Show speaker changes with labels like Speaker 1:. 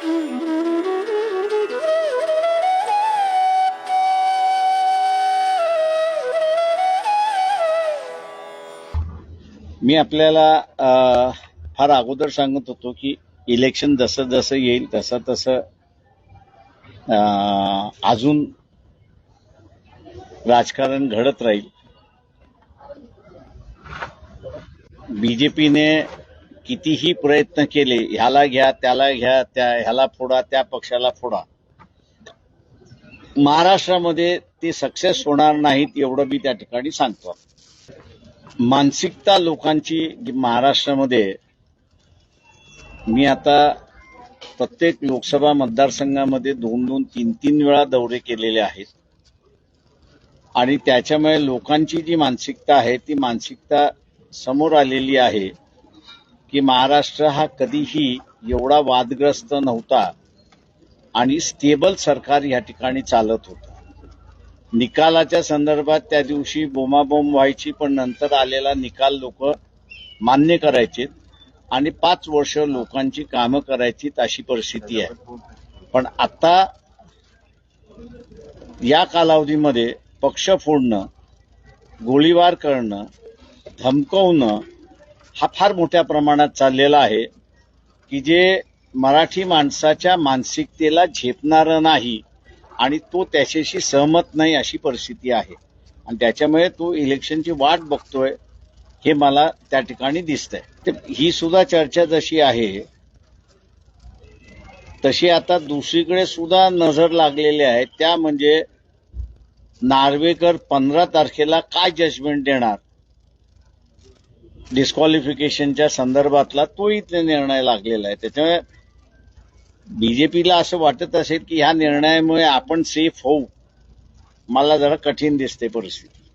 Speaker 1: मी आपल्याला फार अगोदर सांगत होतो की इलेक्शन जसं जसं येईल तसं तसं अजून राजकारण घडत राहील. बीजेपीने कितीही प्रयत्न केले ह्याला घ्या त्याला घ्या त्या ह्याला फोडा त्या पक्षाला फोडा. महाराष्ट्रामध्ये ते सक्सेस होणार नाहीत एवढं मी त्या ठिकाणी सांगतो. मानसिकता लोकांची महाराष्ट्रामध्ये मी आता प्रत्येक लोकसभा मतदारसंघामध्ये दोन दोन तीन तीन वेळा दौरे केलेले आहेत. आणि त्याच्यामुळे लोकांची जी मानसिकता आहे ती मानसिकता समोर आलेली आहे. की महाराष्ट्र हा कधीही एवढा वादग्रस्त नव्हता आणि स्टेबल सरकार या ठिकाणी चालत होतं. निकालाच्या संदर्भात त्या दिवशी बोमाबोम व्हायची पण नंतर आलेला निकाल लोक मान्य करायचे आणि पाच वर्ष लोकांची कामं करायची अशी परिस्थिती आहे. पण आता या कालावधीमध्ये पक्ष फोडणं गोळीबार करणं धमकवणं हा फार मोठ्या प्रमाणात चाललेला आहे की जे मराठी माणसाच्या मानसिकतेला झेपणारं नाही आणि तो त्याच्याशी सहमत नाही अशी परिस्थिती आहे. आणि त्याच्यामुळे तो इलेक्शनची वाट बघतोय हे मला त्या ठिकाणी दिसतंय. ते ही सुद्धा चर्चा जशी आहे तशी आता दुसरीकडे सुद्धा नजर लागलेली आहे. त्या म्हणजे नार्वेकर पंधरा तारखेला काय जजमेंट देणार? डिस्क्वालिफिकेशनच्या संदर्भातला तो इथे निर्णय लागलेला आहे. त्याच्यामुळे बीजेपीला असं वाटत असेल की ह्या निर्णयामुळे आपण सेफ होऊ. मला जरा कठीण दिसते परिस्थिती.